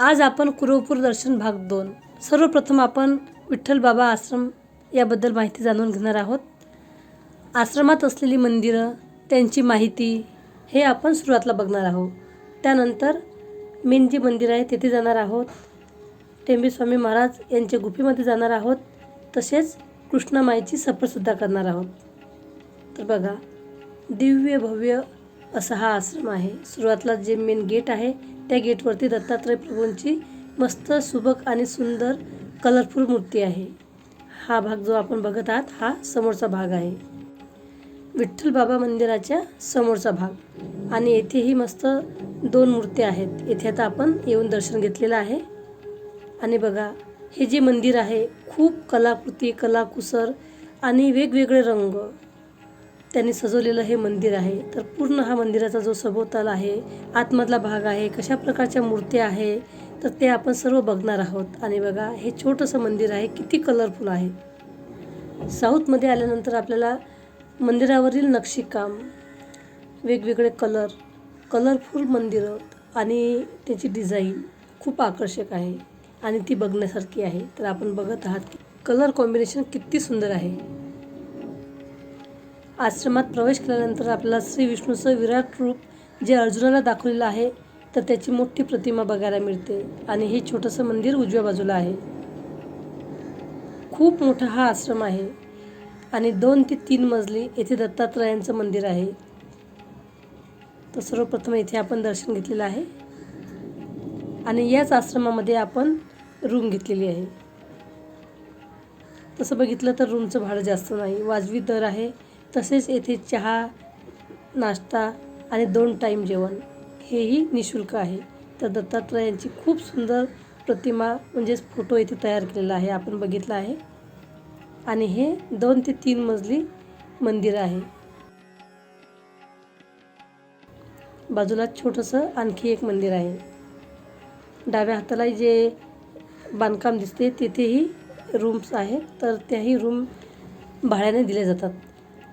आज आपण कुरवपूर दर्शन भाग दोन. सर्वप्रथम आपण विठ्ठल बाबा आश्रम याबद्दल माहिती जाणून घेणार आहोत. आश्रमात असलेली मंदिरं त्यांची माहिती हे आपण सुरुवातला बघणार आहोत. त्यानंतर मेन जे मंदिर आहे तेथे जाणार आहोत. टेंबेस्वामी महाराज यांच्या गुफेमध्ये जाणार आहोत. तसेच कृष्णामाईची सफरसुद्धा करणार आहोत. तर बघा दिव्य भव्य असा हा आश्रम आहे. सुरुवातला जे मेन गेट आहे त्या गेटवरती दत्तात्रय प्रभूंची मस्त सुबक आणि सुंदर कलरफुल मूर्ती आहे. हा भाग जो आपण बघत आहात हा समोरचा भाग आहे. विठ्ठल बाबा मंदिराच्या समोरचा भाग. आणि येथेही मस्त दोन मूर्त्या आहेत. येथे आता आपण येऊन दर्शन घेतलेलं आहे. आणि बघा हे जे मंदिर आहे खूप कलाकृती कलाकुसर आणि वेगवेगळे रंग. त्यांनी सजवलेलं हे मंदिर आहे. तर पूर्ण हा मंदिराचा जो सभोवताल आहे आतमधला भाग आहे कशा प्रकारच्या मूर्त्या आहे तर ते आपण सर्व बघणार आहोत. आणि बघा हे छोटंसं मंदिर आहे किती कलरफुल आहे. साऊथमध्ये आल्यानंतर आपल्याला मंदिरावरील नक्षीकाम वेगवेगळे कलर कलरफुल मंदिरं आणि त्याची डिझाईन खूप आकर्षक आहे. आणि ती बघण्यासारखी आहे. तर आपण बघत आहात की कलर कॉम्बिनेशन किती सुंदर आहे. आश्रमात प्रवेश केल्यानंतर आपल्याला श्री विष्णूचं विराट रूप जे अर्जुनाला दाखवलेलं आहे तर त्याची मोठी प्रतिमा बघायला मिळते आणि हे छोटंसं मंदिर उजव्या बाजूला आहे. खूप मोठा हा आश्रम आहे आणि दोन ते तीन मजली येथे दत्तात्रयांचं मंदिर आहे. तर सर्वप्रथम इथे आपण दर्शन घेतलेलं आहे आणि याच आश्रमामध्ये आपण रूम घेतलेली आहे. तसं बघितलं तर रूमचं भाडं जास्त नाही वाजवी दर आहे. तसेच येथे चहा नाश्ता आणि दोन टाईम जेवण हेही निशुल्क आहे. तर दत्तात्रयांची खूप सुंदर प्रतिमा म्हणजेच फोटो इथे तयार केलेला आहे आपण बघितलं आहे. आणि हे दोन ते तीन मजली मंदिर आहे. बाजूला छोटंसं आणखी एक मंदिर आहे. डाव्या हाताला जे बांधकाम दिसते तेथेही रूम्स आहेत. तर त्याही रूम भाड्याने दिले जातात.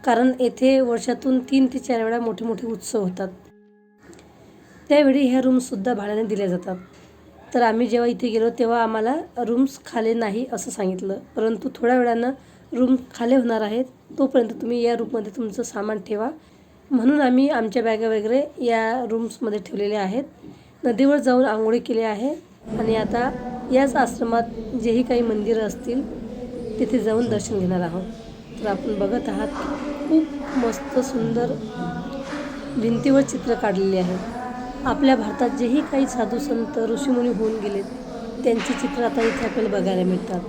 कारण येथे वर्षातून तीन ते चार वेळा मोठे मोठे उत्सव होतात. त्यावेळी ह्या रूम्ससुद्धा भाड्याने दिल्या जातात. तर आम्ही जेव्हा इथे गेलो तेव्हा आम्हाला रूम्स खाले नाही असं सांगितलं. परंतु थोड्या वेळानं रूम खाले होणार आहेत तोपर्यंत तुम्ही या रूममध्ये तुमचं सामान ठेवा. म्हणून आम्ही आमच्या बॅगा वगैरे या रूम्समध्ये ठेवलेल्या आहेत. नदीवर जाऊन आंघोळी केली आहे आणि आता याच आश्रमात जेही काही मंदिरं असतील तिथे जाऊन दर्शन घेणार आहोत. तर आपण बघत आहात. खूप मस्त सुंदर भिंतीवर चित्र काढलेली आहे. आपल्या भारतात जेही काही साधू संत ऋषीमुनी होऊन गेलेत त्यांची चित्र आता इथे आपल्याला बघायला मिळतात.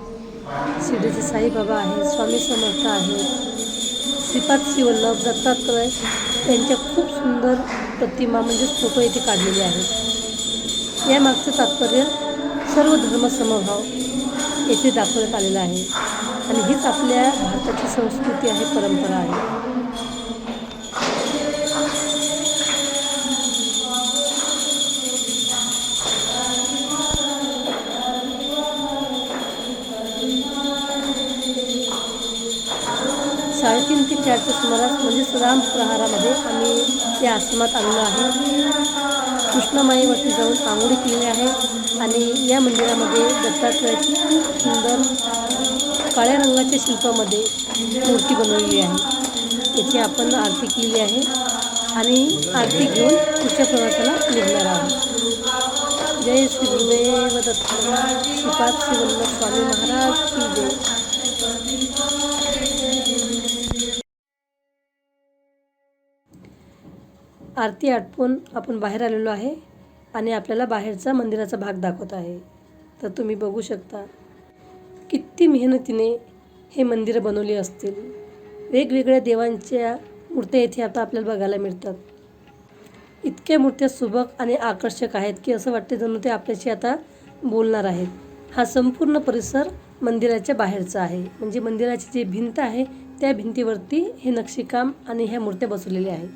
शिर्डीचे साईबाबा आहेत स्वामी समर्थ आहेत श्रीपाद शिवल्लभ दत्तात्रय त्यांच्या खूप सुंदर प्रतिमा म्हणजेच फोटो इथे काढलेले आहेत. यामागचं तात्पर्य सर्व धर्मसमभाव येथे दाखवण्यात आलेलं आहे. आणि हीच आपल्या भारताची संस्कृती आहे परंपरा आहे. साडेतीन ते चारच्या सुमारास म्हणजेच राम प्रहारामध्ये आम्ही या आश्रमात आलेलो आहे. कृष्णामाईवरती जाऊन आंघोळी केली आहे आणि या मंदिरामध्ये दत्तात्रयाची सुंदर काळ्या रंगाच्या शिल्पामध्ये मूर्ती बनवलेली आहे. याची आपण आरती केली आहे आणि आरती घेऊन पुढच्या प्रवासाला निघणार आहोत. जय श्री गुरुदेव दत्त. श्रीपाद श्रीवल्लभ स्वामी महाराज की जय. आरती आटपून आपण बाहेर आलेलो आहे आणि आपल्याला बाहेरचा मंदिराचा भाग दाखवत आहे. तर तुम्ही बघू शकता किती मेहनतीने हे मंदिरं बनवली असतील. वेगवेगळ्या देवांच्या मूर्त्या इथे आता आपल्याला बघायला मिळतात. इतक्या मूर्त्या सुबक आणि आकर्षक आहेत की असं वाटते जणू ते आपल्याशी आता बोलणार आहेत. हा संपूर्ण परिसर मंदिराच्या बाहेरचा आहे. म्हणजे मंदिराची जी भिंत आहे त्या भिंतीवरती हे नक्षीकाम आणि ह्या मूर्त्या बसवलेल्या आहेत.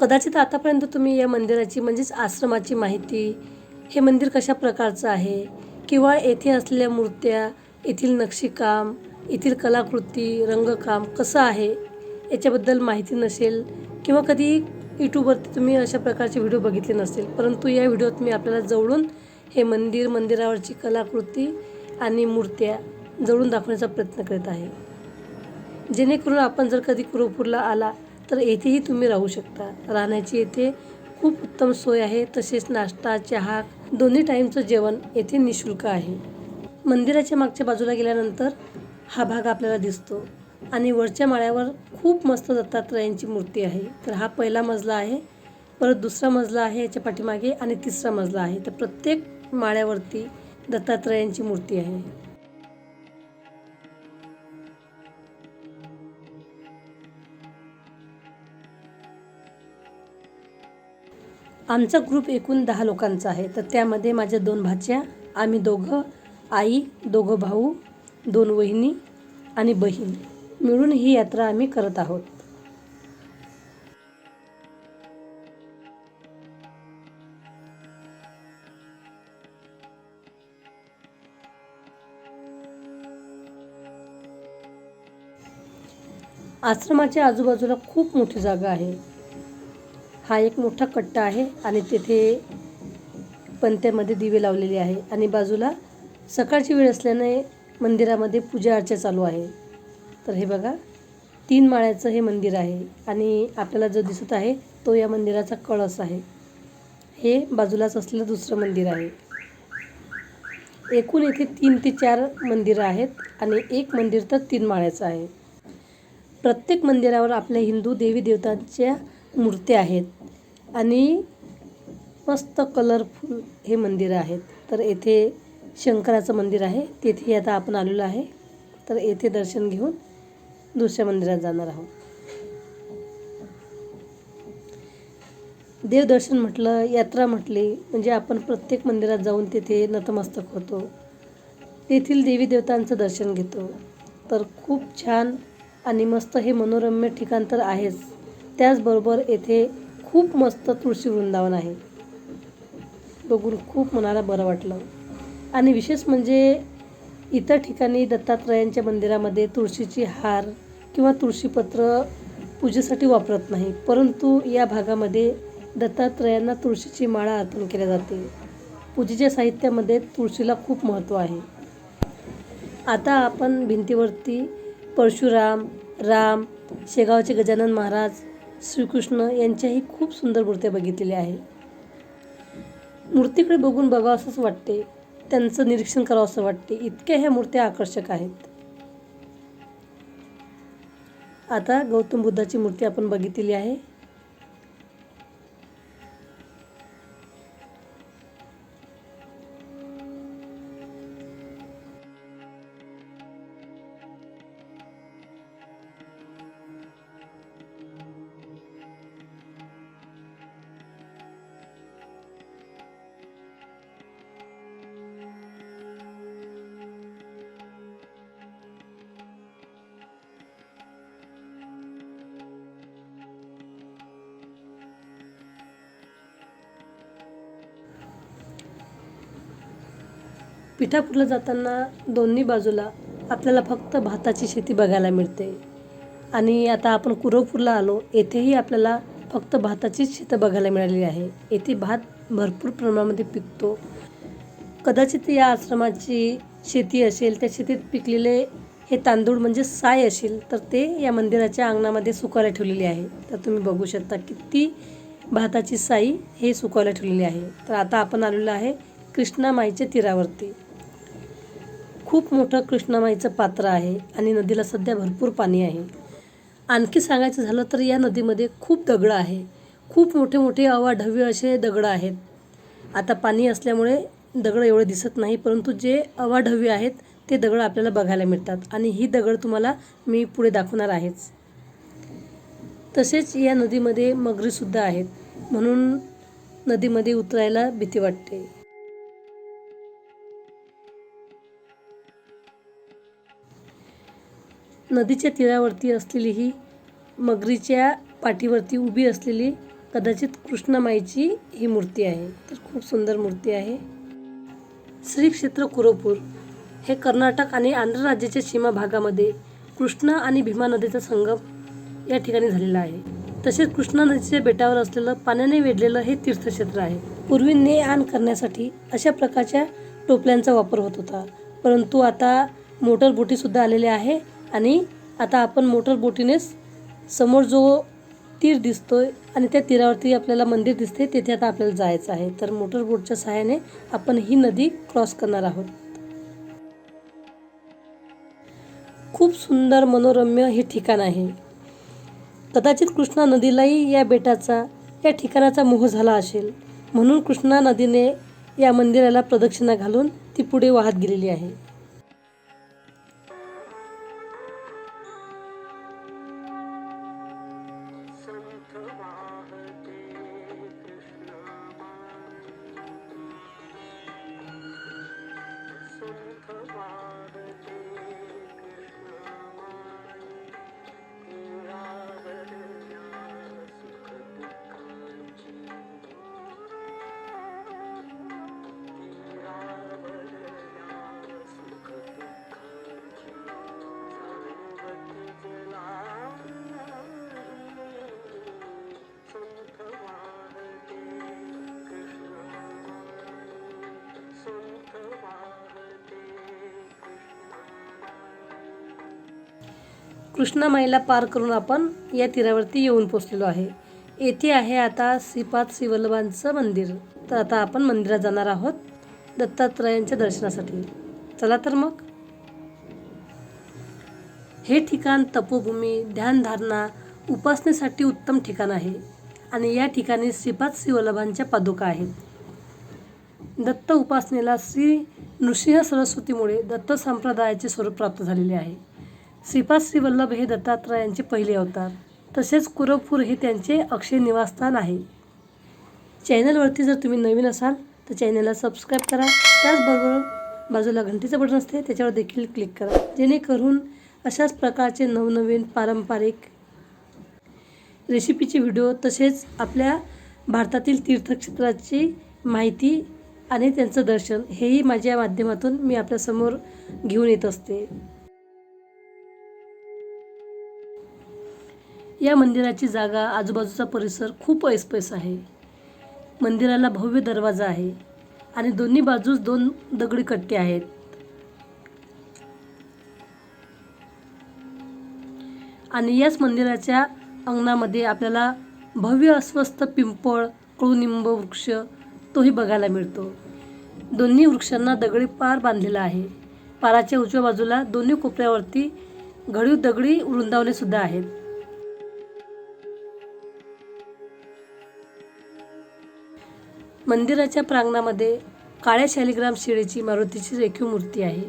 कदाचित आतापर्यंत तुम्ही या मंदिराची म्हणजेच आश्रमाची माहिती हे मंदिर कशा प्रकारचं आहे किंवा येथे असलेल्या मूर्त्या येथील नक्षीकाम येथील कलाकृती रंगकाम कसं आहे याच्याबद्दल माहिती नसेल किंवा कधी यूट्यूबवरती तुम्ही अशा प्रकारचे व्हिडिओ बघितले नसतील परंतु या व्हिडिओत मी आपल्याला जवळून हे मंदिर मंदिरावरची कलाकृती आणि मूर्त्या जवळून दाखवण्याचा प्रयत्न करत आहे. जेणेकरून आपण जर कधी कुरुपूरला आला तर येथेही तुम्ही राहू शकता. राहण्याची येथे खूप उत्तम सोय आहे. तसेच नाश्ता चहा दोन्ही टाईमचं जेवण येथे निशुल्क आहे. मंदिराच्या मागच्या बाजूला गेल्यानंतर हा भाग आपल्याला दिसतो. आणि वरच्या माळ्यावर खूप मस्त दत्तात्रयांची मूर्ती आहे. तर हा पहिला मजला आहे. परत दुसरा मजला आहे याच्या पाठीमागे आणि तिसरा मजला आहे. तर प्रत्येक माळ्यावरती दत्तात्रयांची मूर्ती आहे. आमचा ग्रुप एकूण दहा लोकांचा आहे. तर त्यामध्ये माझ्या दोन भाच्या आम्ही दोघं आई दोघं भाऊ दोन वहिनी आणि बहीण. मिळून ही यात्रा आम्ही करत आहोत. आश्रमाच्या आजूबाजूला खूप मोठी जागा आहे. हा एक मोठा कट्टा आहे आणि तेथे पंत्यामध्ये दिवे लावलेले आहे. आणि बाजूला सकाळची वेळ असल्याने मंदिरामध्ये पूजा अर्चा चालू आहे. तर हे बघा तीन माळ्याचं हे मंदिर आहे आणि आपल्याला जो दिसत आहे तो या मंदिराचा कळस आहे. हे बाजूलाच असलेलं दुसरं मंदिर आहे. एकूण येथे तीन ते चार मंदिरं आहेत आणि एक मंदिर तर तीन माळ्याचं आहे. प्रत्येक मंदिरावर आपल्या हिंदू देवी देवतांच्या मूर्त्या आहेत आणि मस्त कलरफुल हे मंदिरं आहेत. तर येथे शंकराचं मंदिर आहे. तेथे आता आपण आलेलो आहे. तर येथे दर्शन घेऊन दुसऱ्या मंदिरात जाणार आहोत. देवदर्शन म्हटलं यात्रा म्हटली म्हणजे आपण प्रत्येक मंदिरात जाऊन तेथे नतमस्तक होतो. तेथील देवी देवतांचं दर्शन घेतो. तर खूप छान आणि मस्त हे मनोरम्य ठिकाण तर आहेच. त्याचबरोबर येथे खूप मस्त तुळशी वृंदावन आहे. बघून खूप मनाला बरं वाटलं. आणि विशेष म्हणजे इतर ठिकाणी दत्तात्रयांच्या मंदिरामध्ये तुळशीची हार किंवा तुळशीपत्र पूजेसाठी वापरत नाही. परंतु या भागामध्ये दत्तात्रयांना तुळशीची माळा अर्पण केल्या जाते. पूजेच्या साहित्यामध्ये तुळशीला खूप महत्त्व आहे. आता आपण भिंतीवरती परशुराम राम शेगावचे गजानन महाराज श्रीकृष्ण यांच्याही खूप सुंदर मूर्त्या बघितलेल्या आहे मूर्तीकडे बघून बघावं असंच वाटते. त्यांचं निरीक्षण करावं असं वाटते. इतक्या ह्या मूर्त्या आकर्षक आहेत. आता गौतम बुद्धाची मूर्ती आपण बघितलेली आहे. पिठापूरला जाताना दोन्ही बाजूला आपल्याला फक्त भाताची शेती बघायला मिळते. आणि आता आपण कुरवपूरला आलो येथेही आपल्याला फक्त भाताचीच शेतं बघायला मिळालेली आहे. येथे भात भरपूर प्रमाणामध्ये पिकतो. कदाचित या आश्रमाची शेती असेल त्या शेतीत पिकलेले हे तांदूळ म्हणजे साय असेल तर ते या मंदिराच्या अंगणामध्ये सुकायला ठेवलेली आहे. तर तुम्ही बघू शकता किती भाताची साई हे सुकायला ठेवलेली आहे. तर आता आपण आलेलो आहे कृष्णा माईच्या तीरावरती. खूप मोठं कृष्णामाईचं पात्र आहे आणि नदीला सध्या भरपूर पाणी आहे. आणखी सांगायचं झालं तर या नदीमध्ये खूप दगडं आहे. खूप मोठे मोठे अवाढव्य असे दगडं आहेत. आता पाणी असल्यामुळे दगडं एवढे दिसत नाही परंतु जे अवाढव्य आहेत ते दगडं आपल्याला बघायला मिळतात. आणि ही दगड तुम्हाला मी पुढे दाखवणार आहेच. तसेच या नदीमध्ये मगरीसुद्धा आहेत. म्हणून नदीमध्ये उतरायला भीती वाटते. नदीच्या तीरावरती असलेली ही मगरीच्या पाठीवरती उभी असलेली कदाचित कृष्णमाईची ही मूर्ती आहे. तर खूप सुंदर मूर्ती आहे. श्री क्षेत्र कुरोपूर हे कर्नाटक आणि आंध्र राज्याच्या सीमा भागामध्ये कृष्णा आणि भीमा नदीचा संगम या ठिकाणी झालेला आहे. तसेच कृष्णा नदीच्या बेटावर असलेलं पाण्याने वेढलेलं हे तीर्थक्षेत्र आहे. पूर्वी ने आण करण्यासाठी अशा प्रकारच्या टोपल्यांचा वापर होत होता. परंतु आता मोटर बोटीसुद्धा आलेल्या आहे. आणि आता आपण मोटर बोटीनेच समोर जो तीर दिसतो आहे आणि त्या तीरावरती आपल्याला मंदिर दिसते तेथे आता आपल्याला जायचं आहे. तर मोटर बोटच्या सहाय्याने आपण ही नदी क्रॉस करणार आहोत. खूप सुंदर मनोरम्य हे ठिकाण आहे. कदाचित कृष्णा नदीलाही या बेटाचा या ठिकाणाचा मोह झाला असेल. म्हणून कृष्णा नदीने या मंदिराला प्रदक्षिणा घालून ती पुढे वाहत गेलेली आहे. कृष्णा माईला पार करून आपण या तीरावरती येऊन पोचलेलो आहे. येथे आहे आता श्रीपाद श्रीवल्लभांचं मंदिर. तर आता आपण मंदिरात जाणार आहोत दत्तात्रयांच्या दर्शनासाठी. चला तर मग. हे ठिकाण तपोभूमी ध्यानधारणा उपासनेसाठी उत्तम ठिकाण आहे आणि या ठिकाणी श्रीपाद श्रीवल्लभांच्या पादुका आहेत. दत्त उपासनेला श्री नृसिंह सरस्वतीमुळे दत्त संप्रदायाचे स्वरूप प्राप्त झालेले आहे. श्रीपाद वल्लभ हे दत्तात्रयांचे पहिले अवतार. तसेच कुरवपूर हे त्यांचे अक्षय निवासस्थान आहे. चॅनलवरती जर तुम्ही नवीन असाल तर चॅनलला सबस्क्राईब करा. त्याचबरोबर बाजूला घंटीचं बटन असते त्याच्यावर देखील क्लिक करा. जेणेकरून अशाच प्रकारचे नवनवीन पारंपरिक रेसिपीचे व्हिडिओ तसेच आपल्या भारतातील तीर्थक्षेत्राची माहिती आणि त्यांचं दर्शन हेही माझ्या माध्यमातून मी आपल्यासमोर घेऊन येत असते. या मंदिराची जागा आजूबाजूचा परिसर खूप ऐसपैस आहे. मंदिराला भव्य दरवाजा आहे आणि दोन्ही बाजूस दोन दगडी कट्टे आहेत. आणि याच मंदिराच्या अंगणामध्ये आपल्याला भव्य अस्वस्थ पिंपळ कडुनिंब वृक्ष तोही बघायला मिळतो. दोन्ही वृक्षांना दगडी पार बांधलेला आहे. पाराच्या उजव्या बाजूला दोन्ही कोपऱ्यावरती घडीव दगडी वृंदावने सुद्धा आहेत. मंदिराच्या प्रांगणामध्ये काळ्या शालिग्राम शिळेची मारुतीची रेखीव मूर्ती आहे.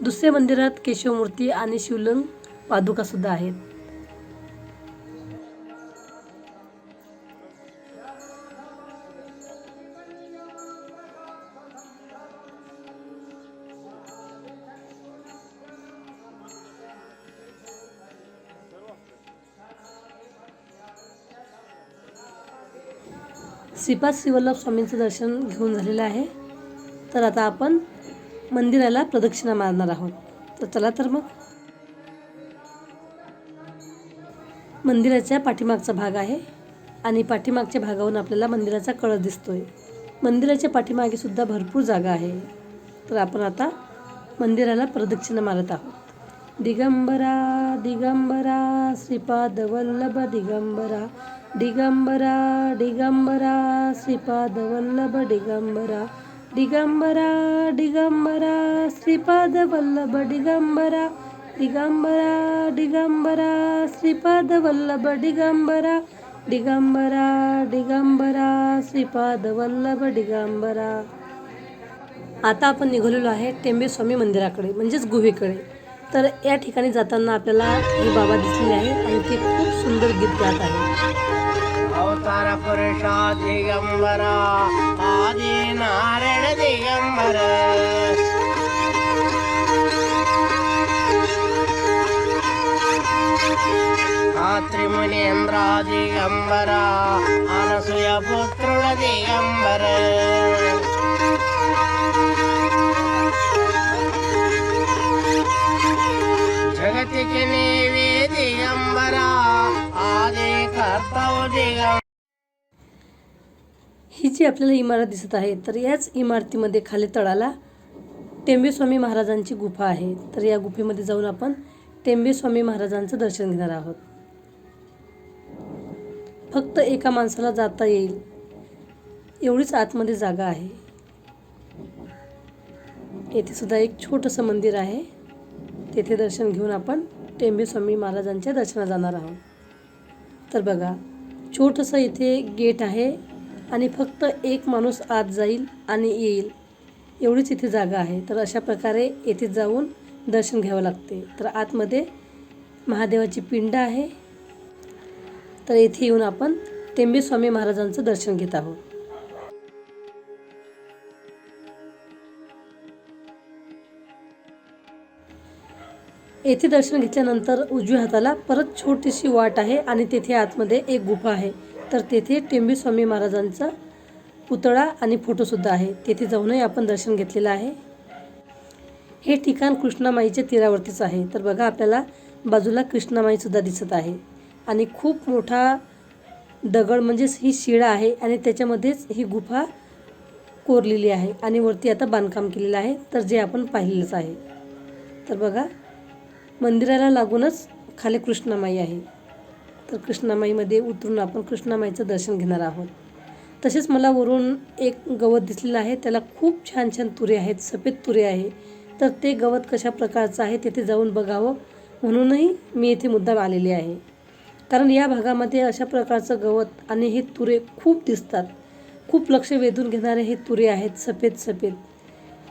दुसऱ्या मंदिरात केशवमूर्ती आणि शिवलिंग पादुकासुद्धा आहेत. श्रीपाद श्रीवल्लभ स्वामींचं दर्शन घेऊन झालेलं आहे. तर आता आपण मंदिराला प्रदक्षिणा मारणार आहोत. तर चला तर मग. मंदिराच्या पाठीमागचा भाग आहे आणि पाठीमागच्या भागावरून आपल्याला मंदिराचा कळस दिसतोय. मंदिराच्या पाठीमागे सुद्धा भरपूर जागा आहे. तर आपण आता मंदिराला प्रदक्षिणा मारत आहोत. दिगंबरा दिगंबरा श्रीपाद वल्लभ दिगंबरा. दिगंबरा दिगंबरा ಶ್ರೀಪಾದವಲ್ಲಭ वल्लभ दिगंबरा दिगंबरा ಶ್ರೀಪಾದವಲ್ಲಭ श्रीपाद वल्लभ दिगंबरा ಶ್ರೀಪಾದವಲ್ಲಭ दिगंबरा श्रीपाद वल्लभ ಶ್ರೀಪಾದವಲ್ಲಭ दिगंबरा. आता आपण निघालेलो आहे टेंबे स्वामी मंदिराकडे म्हणजेच गुहेकडे. तर या ठिकाणी जाताना आपल्याला हे बाबा दिसलेले आहे आणि ते खूप सुंदर गीत गात आहे अवतार पुरुषा दिगंबरा आदि नारायण दिगंबर. त्रिमुनीन्द्र दिगंबर अनसूय पुत्रुड दिगंबर. ही जी आपल्याला इमारत दिसत आहे तर याच इमारतीमध्ये खाली तळाला टेंबेस्वामी महाराजांची गुफा आहे. तर या गुफेमध्ये जाऊन आपण टेंबेस्वामी महाराजांचं दर्शन घेणार आहोत. फक्त एका माणसाला जाता येईल एवढीच आतमध्ये जागा आहे. येथे सुद्धा एक छोटंसं मंदिर आहे. तेथे दर्शन घेऊन आपण टेंबेस्वामी महाराजांच्या दर्शनाला जाणार आहोत. तर बघा छोटंसं इथे गेट आहे आणि फक्त एक माणूस आत जाईल आणि येईल. एवढीच इथे जागा आहे. तर अशा प्रकारे येथे जाऊन दर्शन घ्यावं लागते. तर आतमध्ये महादेवाची पिंड आहे. तर येथे येऊन आपण टेंबेस्वामी महाराजांचं दर्शन घेत आहोत. येथे दर्शन घेतल्यानंतर उजव्या हाताला परत छोटीशी वाट आहे आणि तेथे आतमध्ये एक गुफा आहे. तर तेथे टेंबेस्वामी महाराजांचा पुतळा आणि फोटोसुद्धा आहे. तेथे जाऊनही आपण दर्शन घेतलेलं आहे. हे ठिकाण कृष्णामाईच्या तीरावरतीच आहे. तर बघा आपल्याला बाजूला कृष्णामाईसुद्धा दिसत आहे. आणि खूप मोठा दगड म्हणजेच ही शिळा आहे आणि त्याच्यामध्येच ही गुफा कोरलेली आहे. आणि वरती आता बांधकाम केलेलं आहे. तर जे आपण पाहिलेलंच आहे. तर बघा मंदिराला लागूनच खाली कृष्णामाई आहे. तर कृष्णामाईमध्ये उतरून आपण कृष्णामाईचं दर्शन घेणार आहोत. तसेच मला वरून एक गवत दिसलेलं आहे. त्याला खूप छान छान तुरे आहेत सफेद तुरे आहे. तर ते गवत कशा प्रकारचं आहे तिथे जाऊन बघावं म्हणूनही मी येथे मुद्दाम आलेली आहे. कारण या भागामध्ये अशा प्रकारचं गवत आणि हे तुरे खूप दिसतात. खूप लक्ष वेधून घेणारे हे तुरे आहेत सफेद सफेद.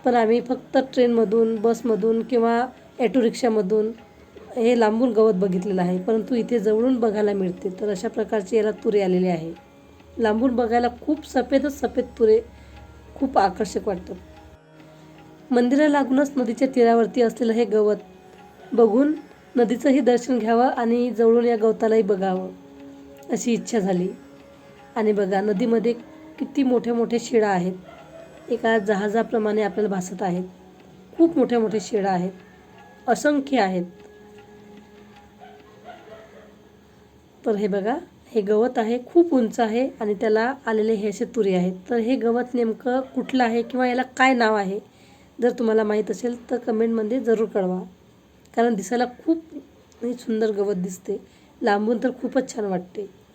पण आम्ही फक्त ट्रेनमधून बसमधून किंवा ॲटो रिक्षामधून हे लांबून गवत बघितलेलं आहे. परंतु इथे जवळून बघायला मिळते. तर अशा प्रकारचे याला तुरे आलेले आहे. लांबून बघायला खूप सफेदच सफेद तुरे खूप आकर्षक वाटतात. मंदिरा लागूनच नदीच्या तीरावरती असलेलं हे गवत बघून नदीचंही दर्शन घ्यावं आणि जवळून या गवतालाही बघावं अशी इच्छा झाली. आणि बघा नदीमध्ये किती मोठे मोठे शिळा आहेत. एका जहाजाप्रमाणे आपल्याला भासत आहेत. खूप मोठ्या मोठ्या शिळा आहेत. असंख्य आहेत. तर हे बघा हे गवत आहे खूप उंच आहे आणि त्याला आलेले हे असे तुरे आहेत. तर हे गवत नेमकं कुठलं आहे किंवा याला काय नाव आहे? जर तुम्हाला माहीत असेल तर कमेंटमध्ये जरूर कळवा. कारण दिसायला खूप सुंदर गवत दिसते. लांबून तर खूपच छान वाटते.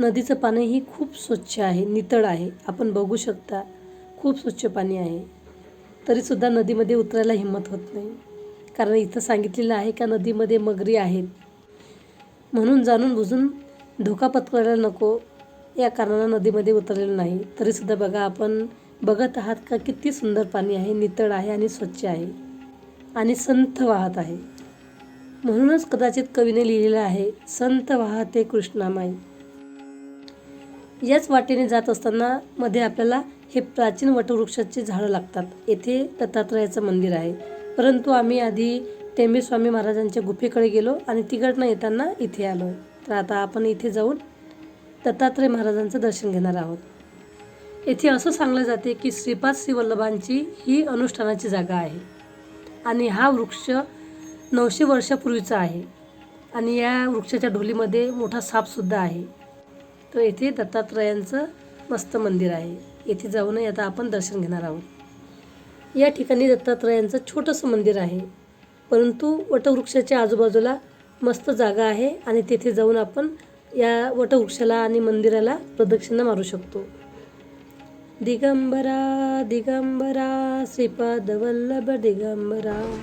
नदीचं पाणीही खूप स्वच्छ आहे नितळ आहे. आपण बघू शकता खूप स्वच्छ पाणी आहे. तरीसुद्धा नदीमध्ये उतरायला हिंमत होत नाही. कारण इथं सांगितलेलं आहे का नदीमध्ये मगरी आहेत. म्हणून जाणून बुजून धोका पत्करायला नको. या कारणानं नदीमध्ये उतरलेलं नाही. तरीसुद्धा बघा आपण बघत आहात का किती सुंदर पाणी आहे नितळ आहे आणि स्वच्छ आहे. आणि संथ वाहत आहे. म्हणूनच कदाचित कवीने लिहिलेलं आहे संत वाहते कृष्णामाई. याच वाटेने जात असताना मध्ये आपल्याला हे प्राचीन वटवृक्षाची झाडं लागतात. येथे दत्तात्रयाचं मंदिर आहे. परंतु आम्ही आधी टेंबेस्वामी महाराजांच्या गुफेकडे गेलो आणि तिकडनं येताना इथे आलो. तर आता आपण इथे जाऊन दत्तात्रय महाराजांचं दर्शन घेणार आहोत. येथे असं सांगलं जाते की श्रीपाद श्रीवल्लभांची ही अनुष्ठानाची जागा आहे. आणि हा वृक्ष नऊशे वर्षापूर्वीचा आहे. आणि या वृक्षाच्या ढोलीमध्ये मोठा सापसुद्धा आहे. तर येथे दत्तात्रयांचं मस्त मंदिर आहे. येथे जाऊनही आता आपण दर्शन घेणार आहोत. या ठिकाणी दत्तात्रयांचं छोटंसं मंदिर आहे. परंतु वटवृक्षाच्या आजूबाजूला मस्त जागा आहे आणि तेथे जाऊन आपण या वटवृक्षाला आणि मंदिराला प्रदक्षिणा मारू शकतो. दिगंबरा दिगंबरा श्रीपाद वल्लभ दिगंबरा.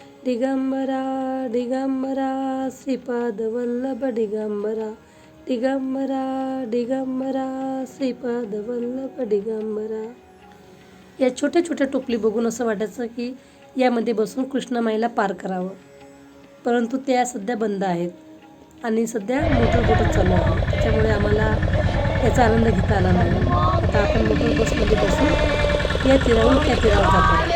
दिगंबरा दिगंबरा श्रीपाद वल्लभ दिगंबरा दिगंबरा दिगंबरा श्रीपाद वल्लभ दिगंबरा. या छोट्या छोट्या टोपली बघून असं वाटायचं की यामध्ये बसून कृष्णमाईला पार करावं. परंतु त्या सध्या बंद आहेत आणि सध्या मोटर बोटच चालू आहे? त्याच्यामुळे आम्हाला याचा आनंद घेता आला नाही. आता आपण मोटर बसमध्ये बसून या तिरावर त्या तीरावर जातो.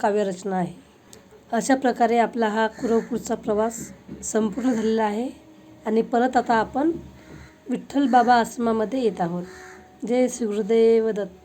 काव्यरचना आहे. अशा प्रकारे आपला हा कुरवपूरचा प्रवास संपूर्ण झालेला आहे आणि परत आता आपण विठ्ठल बाबा आश्रमामध्ये येत आहोत. जय श्री गुरुदेव दत्त.